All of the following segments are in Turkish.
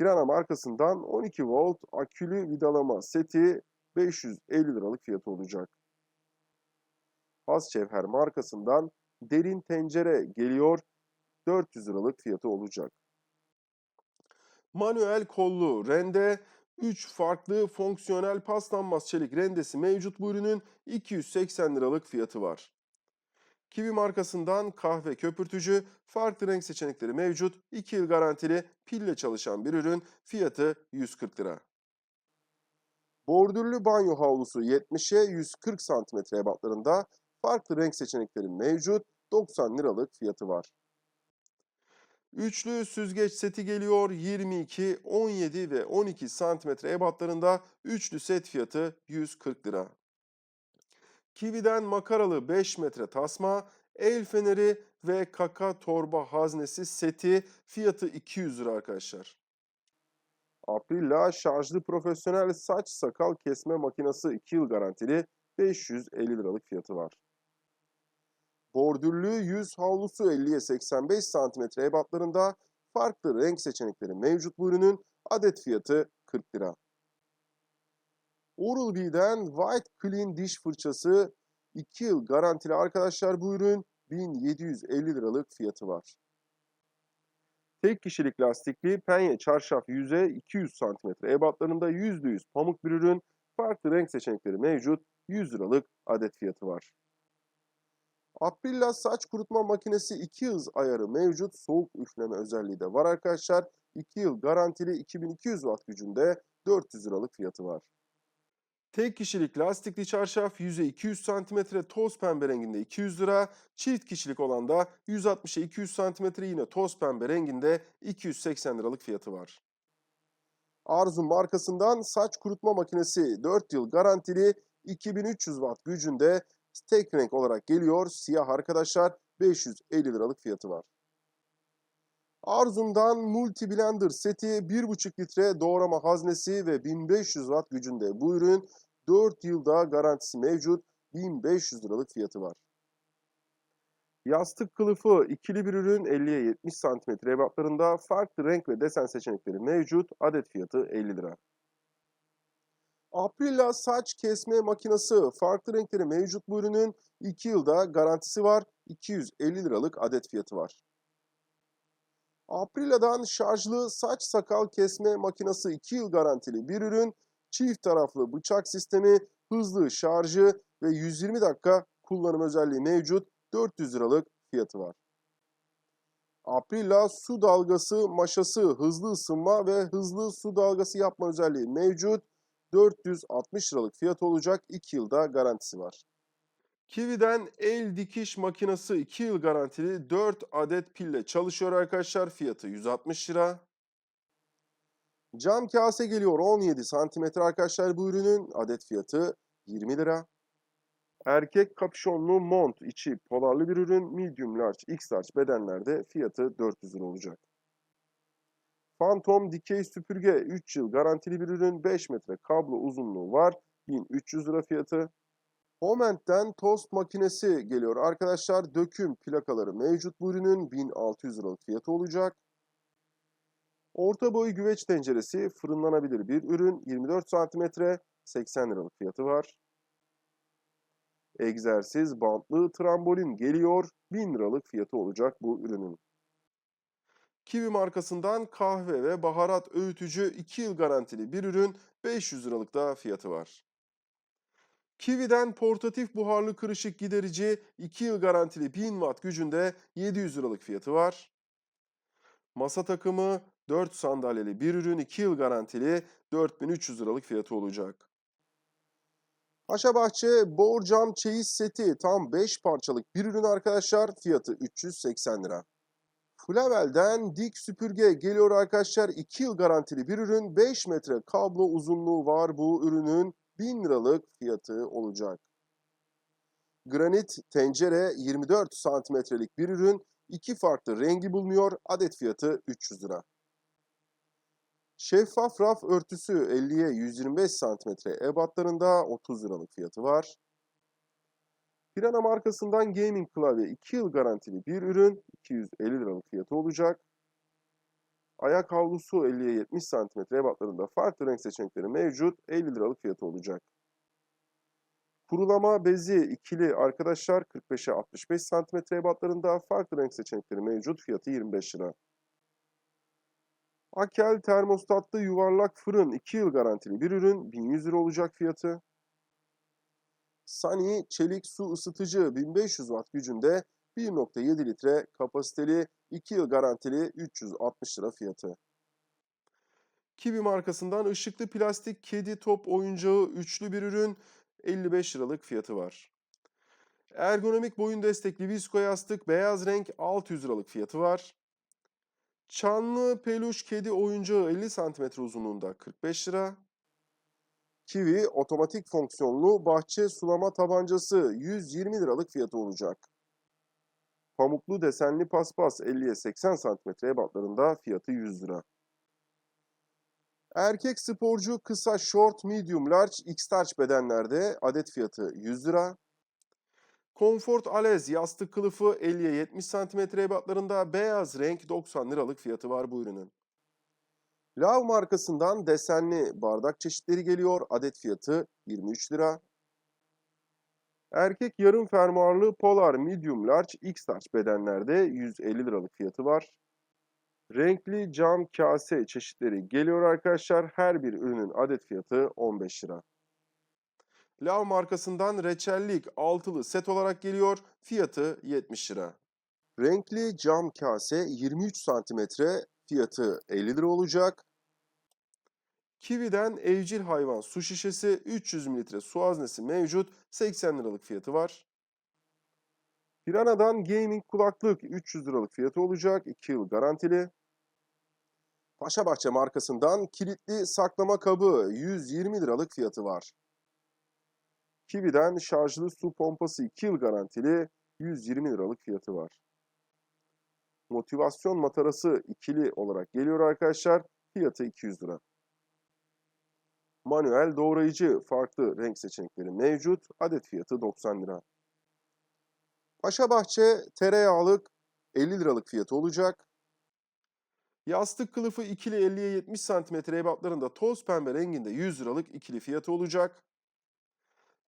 Pirana markasından 12 volt akülü vidalama seti 550 liralık fiyatı olacak. Has Cevher markasından derin tencere geliyor 400 liralık fiyatı olacak. Manuel kollu rende 3 farklı fonksiyonel paslanmaz çelik rendesi mevcut bu ürünün 280 liralık fiyatı var. Kiwi markasından kahve köpürtücü, farklı renk seçenekleri mevcut, 2 yıl garantili, pille çalışan bir ürün, fiyatı 140 lira. Bordürlü banyo havlusu 70'e 140 cm ebatlarında, farklı renk seçenekleri mevcut, 90 liralık fiyatı var. Üçlü süzgeç seti geliyor 22, 17 ve 12 cm ebatlarında, üçlü set fiyatı 140 lira. Kiwi'den makaralı 5 metre tasma, el feneri ve kaka torba haznesi seti fiyatı 200 lira arkadaşlar. Aprilla şarjlı profesyonel saç sakal kesme makinesi 2 yıl garantili 550 liralık fiyatı var. Bordürlü yüz havlusu 50'ye 85 cm ebatlarında farklı renk seçenekleri mevcut bu ürünün adet fiyatı 40 lira. Oral-B'den White Clean diş fırçası 2 yıl garantili arkadaşlar bu ürün 1750 liralık fiyatı var. Tek kişilik lastikli penye çarşaf yüze 200 cm ebatlarında %100 pamuk bir ürün. Farklı renk seçenekleri mevcut. 100 liralık adet fiyatı var. Aprilla saç kurutma makinesi 2 hız ayarı mevcut. Soğuk üfleme özelliği de var arkadaşlar. 2 yıl garantili 2200 watt gücünde 400 liralık fiyatı var. Tek kişilik lastikli çarşaf yüze 200 cm toz pembe renginde 200 lira. Çift kişilik olan da 160'a 200 cm yine toz pembe renginde 280 liralık fiyatı var. Arzu markasından saç kurutma makinesi 4 yıl garantili 2300 watt gücünde tek renk olarak geliyor. Siyah arkadaşlar 550 liralık fiyatı var. Arzum'dan Multi Blender seti 1,5 litre doğrama haznesi ve 1500 watt gücünde bu ürün 4 yılda garantisi mevcut 1500 liralık fiyatı var. Yastık kılıfı ikili bir ürün 50'ye 70 cm ebatlarında farklı renk ve desen seçenekleri mevcut adet fiyatı 50 lira. Aprilla saç kesme makinesi farklı renkleri mevcut bu ürünün 2 yılda garantisi var 250 liralık adet fiyatı var. Aprilla'dan şarjlı saç sakal kesme makinesi 2 yıl garantili bir ürün, çift taraflı bıçak sistemi, hızlı şarjı ve 120 dakika kullanım özelliği mevcut 400 liralık fiyatı var. Aprilla su dalgası maşası hızlı ısınma ve hızlı su dalgası yapma özelliği mevcut 460 liralık fiyat olacak 2 yılda garantisi var. Kiwi'den el dikiş makinesi 2 yıl garantili 4 adet pille çalışıyor arkadaşlar. Fiyatı 160 lira. Cam kase geliyor 17 santimetre arkadaşlar bu ürünün adet fiyatı 20 lira. Erkek kapüşonlu mont içi polarlı bir ürün medium large x large bedenlerde fiyatı 400 lira olacak. Phantom dikey süpürge 3 yıl garantili bir ürün 5 metre kablo uzunluğu var 1300 lira fiyatı. Homent'ten tost makinesi geliyor. Arkadaşlar döküm plakaları mevcut bu ürünün 1600 liralık fiyatı olacak. Orta boy güveç tenceresi fırınlanabilir bir ürün 24 cm 80 liralık fiyatı var. Egzersiz bantlı trambolin geliyor 1000 liralık fiyatı olacak bu ürünün. Kiwi markasından kahve ve baharat öğütücü 2 yıl garantili bir ürün 500 liralık da fiyatı var. Kiwi'den portatif buharlı kırışık giderici 2 yıl garantili 1000 watt gücünde 700 liralık fiyatı var. Masa takımı 4 sandalyeli bir ürün 2 yıl garantili 4300 liralık fiyatı olacak. Paşabahçe borcam çeyiz seti tam 5 parçalık bir ürün arkadaşlar fiyatı 380 lira. Flavel'den dik süpürge geliyor arkadaşlar 2 yıl garantili bir ürün 5 metre kablo uzunluğu var bu ürünün 1000 liralık fiyatı olacak. Granit tencere 24 santimetrelik bir ürün. iki farklı rengi bulunuyor. Adet fiyatı 300 lira. Şeffaf raf örtüsü 50'ye 125 santimetre ebatlarında 30 liralık fiyatı var. Pirana markasından gaming klavye 2 yıl garantili bir ürün 250 liralık fiyatı olacak. Ayak havlusu 50'ye 70 cm ebatlarında farklı renk seçenekleri mevcut. 50 liralık fiyatı olacak. Kurulama bezi ikili arkadaşlar 45'e 65 cm ebatlarında farklı renk seçenekleri mevcut. Fiyatı 25 lira. Akel termostatlı yuvarlak fırın 2 yıl garantili bir ürün 1100 lira olacak fiyatı. Sunny çelik su ısıtıcı 1500 watt gücünde 1.7 litre kapasiteli 2 yıl garantili 360 lira fiyatı. Kiwi markasından ışıklı plastik kedi top oyuncağı üçlü bir ürün 55 liralık fiyatı var. Ergonomik boyun destekli visko yastık beyaz renk 600 liralık fiyatı var. Çanlı peluş kedi oyuncağı 50 cm uzunluğunda 45 lira. Kiwi otomatik fonksiyonlu bahçe sulama tabancası 120 liralık fiyatı olacak. Pamuklu desenli paspas 50'ye 80 cm ebatlarında fiyatı 100 lira. Erkek sporcu kısa short, medium, large, x-large bedenlerde adet fiyatı 100 lira. Comfort Alez yastık kılıfı 50'ye 70 cm ebatlarında beyaz renk 90 liralık fiyatı var bu ürünün. Lav markasından desenli bardak çeşitleri geliyor. Adet fiyatı 23 lira. Erkek yarım fermuarlı Polar Medium Large X Large bedenlerde 150 liralık fiyatı var. Renkli cam kase çeşitleri geliyor arkadaşlar. Her bir ürünün adet fiyatı 15 lira. Lav markasından reçellik altılı set olarak geliyor. Fiyatı 70 lira. Renkli cam kase 23 santimetre fiyatı 50 lira olacak. Kiwi'den evcil hayvan su şişesi 300 mililitre su haznesi mevcut 80 liralık fiyatı var. Piranha'dan gaming kulaklık 300 liralık fiyatı olacak 2 yıl garantili. Paşabahçe markasından kilitli saklama kabı 120 liralık fiyatı var. Kiwi'den şarjlı su pompası 2 yıl garantili 120 liralık fiyatı var. Motivasyon matarası ikili olarak geliyor arkadaşlar. Fiyatı 200 lira. Manuel doğrayıcı farklı renk seçenekleri mevcut. Adet fiyatı 90 lira. Paşabahçe tereyağlık 50 liralık fiyatı olacak. Yastık kılıfı ikili 50'ye 70 cm ebatlarında toz pembe renginde 100 liralık ikili fiyatı olacak.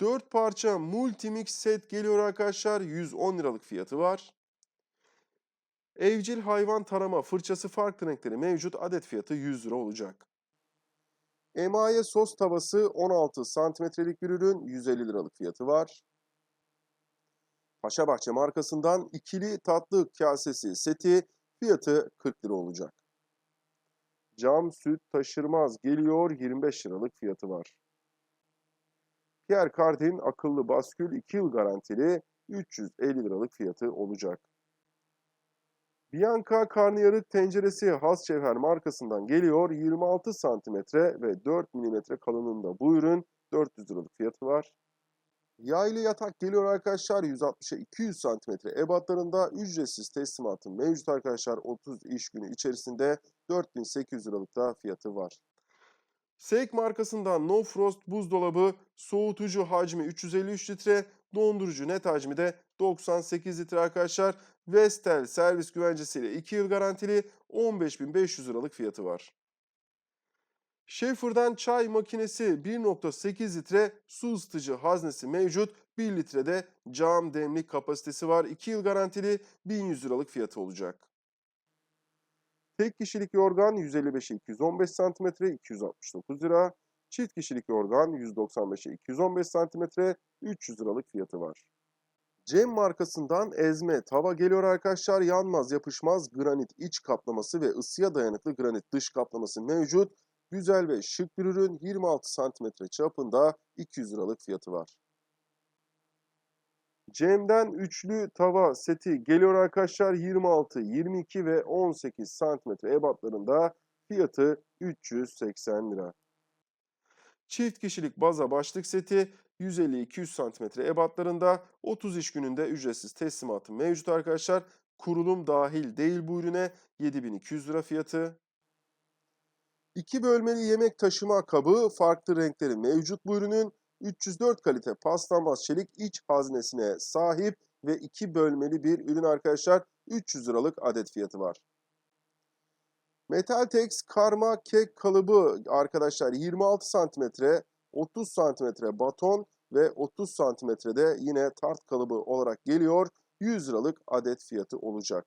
4 parça multimix set geliyor arkadaşlar. 110 liralık fiyatı var. Evcil hayvan tarama fırçası farklı renkleri mevcut. Adet fiyatı 100 lira olacak. Emaye sos tavası 16 santimetrelik bir ürün 150 liralık fiyatı var. Paşabahçe markasından ikili tatlı kasesi seti fiyatı 40 lira olacak. Cam süt taşırmaz geliyor 25 liralık fiyatı var. Pierre Cardin akıllı baskül 2 yıl garantili 350 liralık fiyatı olacak. Bianca karnıyarık tenceresi Has Cevher markasından geliyor. 26 santimetre ve 4 milimetre kalınlığında bu ürün 400 liralık fiyatı var. Yaylı yatak geliyor arkadaşlar 160'a 200 santimetre ebatlarında ücretsiz teslimatın mevcut arkadaşlar 30 iş günü içerisinde 4800 liralık da fiyatı var. Seik markasından No Frost buzdolabı soğutucu hacmi 353 litre, dondurucu net hacmi de 98 litre arkadaşlar. Vestel servis güvencesiyle 2 yıl garantili 15.500 liralık fiyatı var. Schaefer'dan çay makinesi 1.8 litre su ısıtıcı haznesi mevcut. 1 litrede cam demlik kapasitesi var. 2 yıl garantili 1100 liralık fiyatı olacak. Tek kişilik yorgan 155'e 215 cm 269 lira. Çift kişilik yorgan 195'e 215 cm 300 liralık fiyatı var. Cem markasından ezme tava geliyor arkadaşlar. Yanmaz yapışmaz granit iç kaplaması ve ısıya dayanıklı granit dış kaplaması mevcut. Güzel ve şık bir ürün 26 cm çapında 200 liralık fiyatı var. Cem'den üçlü tava seti geliyor arkadaşlar 26, 22 ve 18 cm ebatlarında fiyatı 380 lira. Çift kişilik baza başlık seti 150-200 cm ebatlarında 30 iş gününde ücretsiz teslimatı mevcut arkadaşlar. Kurulum dahil değil bu ürüne 7200 lira fiyatı. İki bölmeli yemek taşıma kabı farklı renkleri mevcut bu ürünün 304 kalite paslanmaz çelik iç haznesine sahip ve iki bölmeli bir ürün arkadaşlar 300 liralık adet fiyatı var. Metaltex karma kek kalıbı arkadaşlar 26 santimetre, 30 santimetre baton ve 30 santimetrede yine tart kalıbı olarak geliyor. 100 liralık adet fiyatı olacak.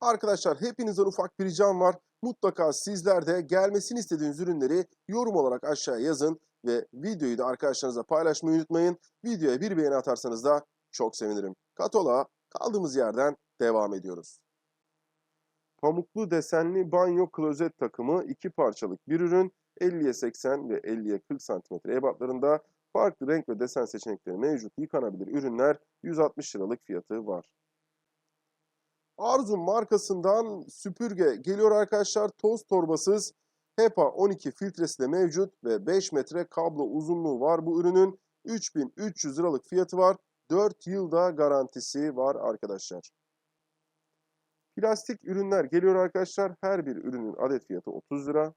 Arkadaşlar hepinizden ufak bir ricam var. Mutlaka sizler de gelmesini istediğiniz ürünleri yorum olarak aşağıya yazın ve videoyu da arkadaşlarınızla paylaşmayı unutmayın. Videoya bir beğeni atarsanız da çok sevinirim. Katola kaldığımız yerden devam ediyoruz. Pamuklu desenli banyo klozet takımı iki parçalık bir ürün. 50'ye 80 ve 50'ye 40 cm ebatlarında farklı renk ve desen seçenekleri mevcut yıkanabilir ürünler 160 liralık fiyatı var. Arzum markasından süpürge geliyor arkadaşlar. Toz torbasız HEPA 12 filtresi de mevcut ve 5 metre kablo uzunluğu var bu ürünün. 3300 liralık fiyatı var. 4 yılda garantisi var arkadaşlar. Plastik ürünler geliyor arkadaşlar. Her bir ürünün adet fiyatı 30 lira.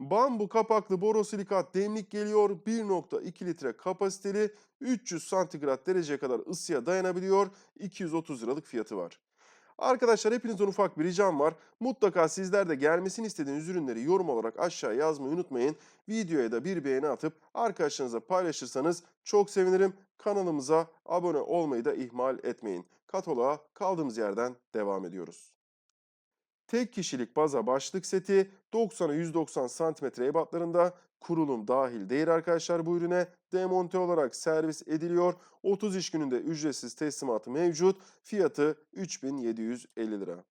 Bambu kapaklı borosilikat demlik geliyor. 1.2 litre kapasiteli 300 santigrat dereceye kadar ısıya dayanabiliyor. 230 liralık fiyatı var. Arkadaşlar hepinizden ufak bir ricam var. Mutlaka sizler de gelmesini istediğiniz ürünleri yorum olarak aşağıya yazmayı unutmayın. Videoya da bir beğeni atıp arkadaşlarınızla paylaşırsanız çok sevinirim. Kanalımıza abone olmayı da ihmal etmeyin. Kataloğa kaldığımız yerden devam ediyoruz. Tek kişilik baza başlık seti 90'a 190 cm ebatlarında kurulum dahil değil arkadaşlar bu ürüne. Demonte olarak servis ediliyor. 30 iş gününde ücretsiz teslimatı mevcut. Fiyatı 3750 lira.